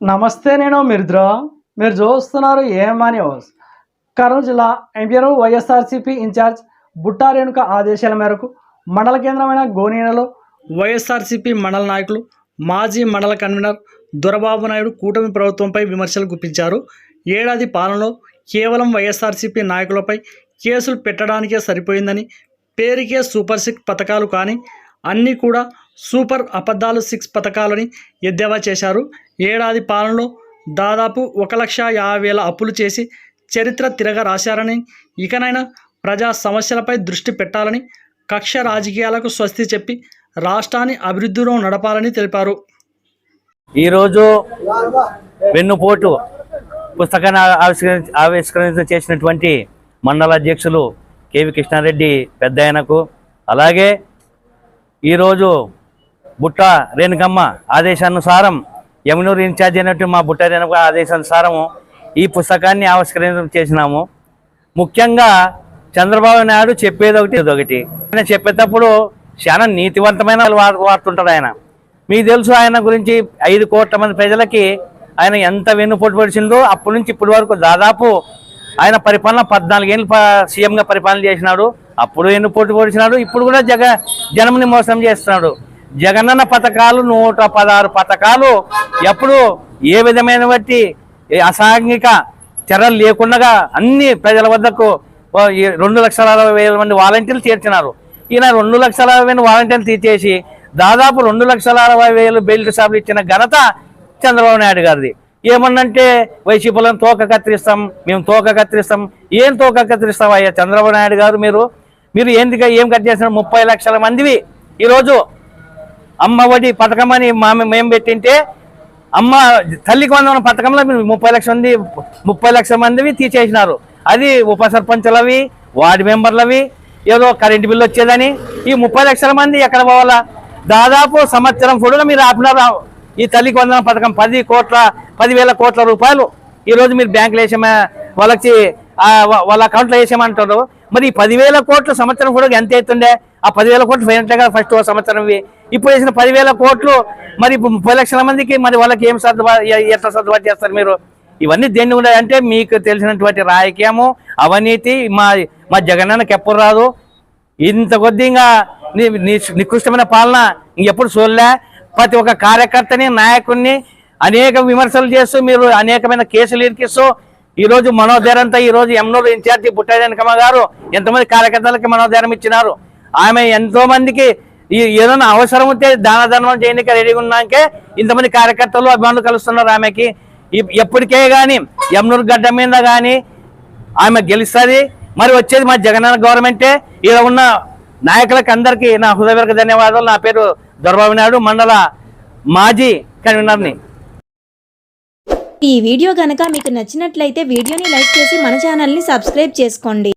నమస్తే నేను మిర్ద్ర. మీరు చూస్తున్నారు ఏమని హౌస్ కర్నూలు జిల్లా ఎంపీఆర్ వైఎస్ఆర్సీపీ ఇన్ఛార్జ్ బుట్టా రేణుక ఆదేశాల మేరకు మండల కేంద్రమైన గోనీనలో వైఎస్ఆర్సీపీ మండల నాయకులు మాజీ మండల కన్వీనర్ దొరబాబు నాయుడు కూటమి ప్రభుత్వంపై విమర్శలు గుప్పించారు. ఏడాది పాలనలో కేవలం వైఎస్ఆర్సీపీ నాయకులపై కేసులు పెట్టడానికే సరిపోయిందని పేరుకే సూపర్ సిక్ పథకాలు కానీ అన్నీ కూడా సూపర్ అబద్ధాలు సిక్స్ పథకాలని ఎద్దేవా చేశారు. ఏడాది పాలనలో దాదాపు ఒక లక్ష యాభై వేల అప్పులు చేసి చరిత్ర తిరగ రాశారని ఇకనైనా ప్రజా సమస్యలపై దృష్టి పెట్టాలని కక్ష రాజకీయాలకు స్వస్తి చెప్పి రాష్ట్రాన్ని అభివృద్ధిలో నడపాలని తెలిపారు. ఈరోజు వెన్నుపోటు పుస్తకాన్ని ఆవిష్కరి ఆవిష్కరణ చేసినటువంటి మండల అధ్యక్షులు కేవి కృష్ణారెడ్డి పెద్దయనకు అలాగే ఈరోజు బుట్ట రేణుకమ్మ ఆదేశానుసారం యమునూరు ఇన్ఛార్జ్ అయినట్టు మా బుట్ట రేణుక ఆదేశానుసారము ఈ పుస్తకాన్ని ఆవిష్కరించడం చేసినాము. ముఖ్యంగా చంద్రబాబు నాయుడు చెప్పేది ఒకటి ఇది ఒకటి. ఆయన చెప్పేటప్పుడు చాలా నీతివంతమైన వాడుతుంటాడు ఆయన. మీకు తెలుసు ఆయన గురించి ఐదు కోట్ల మంది ప్రజలకి ఆయన ఎంత వెన్నుపోటు పడిచిందో అప్పటి నుంచి ఇప్పటి వరకు దాదాపు ఆయన పరిపాలన పద్నాలుగేళ్ళు ప- సీఎంగా పరిపాలన చేసినాడు. అప్పుడు వెన్నుపోటు పొడిచినాడు. ఇప్పుడు కూడా జగ జనముని మోసం చేస్తున్నాడు. జగనన్న పథకాలు నూట పదహారు పథకాలు ఎప్పుడు ఏ విధమైన బట్టి అసాంఘిక చర్యలు లేకుండా అన్ని ప్రజల వద్దకు రెండు లక్షల అరవై వేల మంది వాలంటీర్లు చేర్చినారు ఈయన రెండు లక్షల అరవై వేల వాలంటీర్లు తీసేసి దాదాపు రెండు లక్షల అరవై వేలు బెల్ట్ షాపులు ఇచ్చిన ఘనత చంద్రబాబు నాయుడు గారిది. ఏమన్నంటే వైసీపీలను తోక కత్తిరిస్తాం మేము తోక కత్తిరిస్తాం. ఏం తోక కత్తిరిస్తాం అయ్యా చంద్రబాబు నాయుడు గారు మీరు? మీరు ఏందిగా ఏం కట్ చేసిన ముప్పై లక్షల మందివి. ఈరోజు అమ్మ ఒడి పథకం అని మా మేము పెట్టింటే అమ్మ తల్లికి వందన పథకంలో ముప్పై లక్షల మంది ముప్పై లక్షల మందివి తీసేసినారు. అది ఉప సర్పంచులవి వార్డు మెంబర్లవి ఏదో కరెంటు బిల్లు వచ్చేదని ఈ ముప్పై లక్షల మంది ఎక్కడ పోవాలా? దాదాపు సంవత్సరం కూడా మీరు ఆపినారు? ఈ తల్లికి వందన పథకం పది కోట్ల పదివేల కోట్ల రూపాయలు ఈరోజు మీరు బ్యాంకులో వేసామా వాళ్ళకి వాళ్ళ అకౌంట్లో వేసామంటారు. మరి ఈ పదివేల కోట్ల సంవత్సరం కూడా ఎంత అవుతుండే ఆ పదివేల కోట్లు పోయినట్టుగా ఫస్ట్ సంవత్సరం ఇప్పుడు వేసిన పదివేల కోట్లు మరి పది ముప్పై లక్షల మందికి మరి వాళ్ళకి ఏం సర్దుబా ఎట్లా సర్దుబాటు చేస్తారు మీరు? ఇవన్నీ దేన్ని ఉన్నాయంటే మీకు తెలిసినటువంటి రాజకీయము అవినీతి మా మా జగనన్నకి ఎప్పుడు రాదు. ఇంత కొద్దిగా నికృష్టమైన పాలన ఇంకెప్పుడు చూడలే. ప్రతి ఒక్క కార్యకర్తని నాయకుడిని అనేక విమర్శలు చేస్తూ మీరు అనేకమైన కేసులు ఇరికిస్తూ ఈరోజు మనోధైర్యంతో ఈ రోజు ఎమ్నూరు ఇన్ఛార్జి బుట్టాయనకమ్మ గారు ఎంతమంది కార్యకర్తలకి మనోధైర్యం ఇచ్చినారు? ఆమె ఎంతో మందికి ఏదైనా అవసరం ఉంటే దాన ధర్మం చేయడానికి రెడీగా ఉన్నాకే ఇంతమంది కార్యకర్తలు అభిమానులు కలుస్తున్నారు ఆమెకి. ఎప్పటికే కానీ యమునూరు గడ్డ మీద కానీ ఆమె గెలుస్తుంది. మరి వచ్చేది మా జగనన్న గవర్నమెంటే. ఇలా ఉన్న నాయకులకు అందరికీ నా హృదయపూర్వక ధన్యవాదాలు. నా పేరు దొరబాబు నాయుడు మండల మాజీ కన్వీనర్ని. ఈ వీడియో కనుక మీకు నచ్చినట్లయితే వీడియోని లైక్ చేసి మన ఛానల్ని సబ్స్క్రైబ్ చేసుకోండి.